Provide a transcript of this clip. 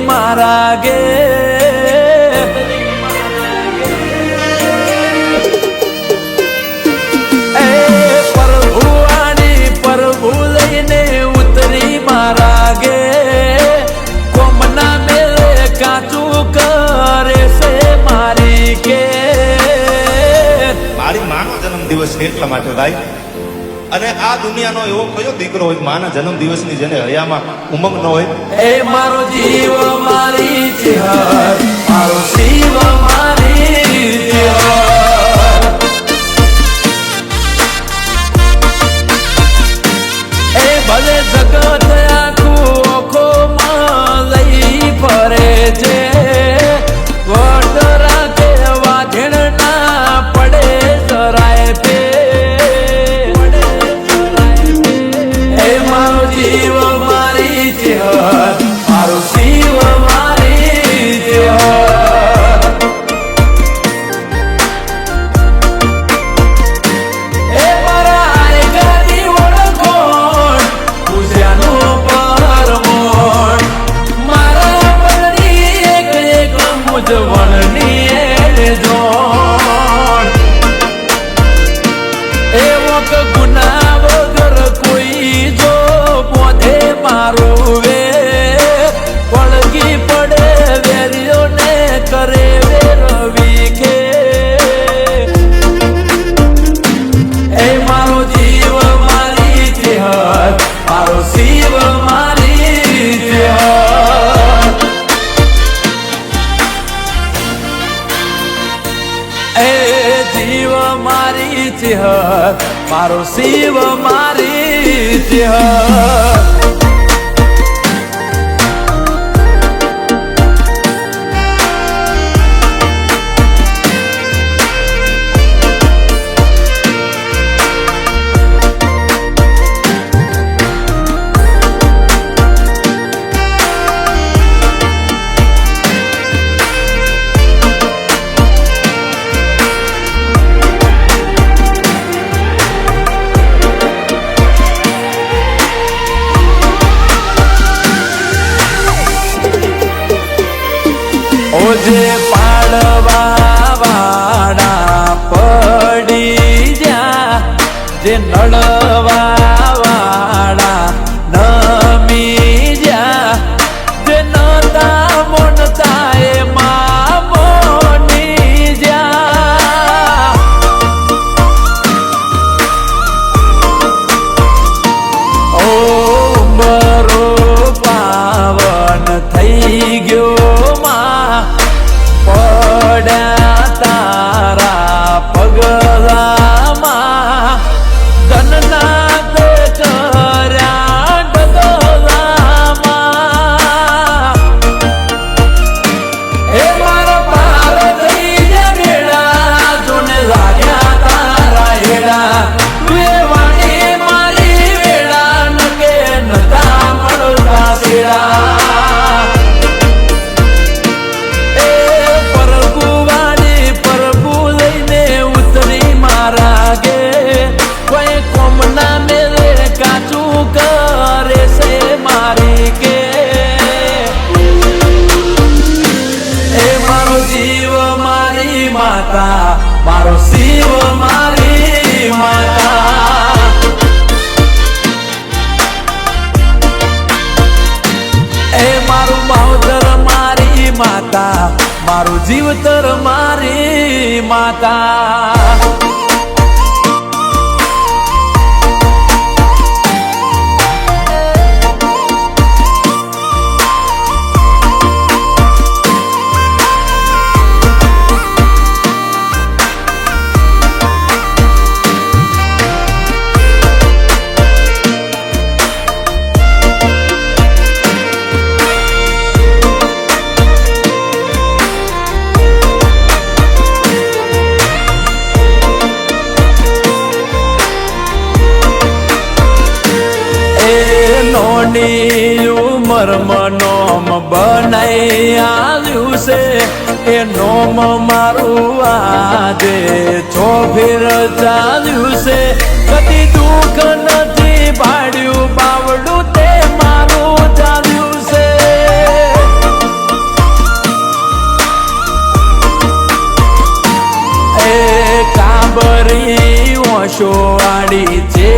મારા ગે એ પ્રભુઆની પ્રભુ ઉતરી મારા ગે કોમના કરે છે મારી કે મારી એટલા માટે ભાઈ અને આ દુનિયાનો એવો કયો દીકરો હોય માના જન્મ દિવસની જેને હૈયામાં ઉમંગ ન હોય? એ મારો જીવ મારી મારો શિવ મારી the one I need. મારી શિવ મારી ચેહર જે નડવા માતા. મારું જીવતર મારી માતા. ની ઉમરમ નોમ બનાઈ આવ્યું એ નોમ મારું આજે છો ફેર ચાલ્યું છે. કદી દુઃખ નથી પાડ્યું, બાવડું તે મારું ચાલ્યું છે. એ કાબરી ઓશો વાળી છે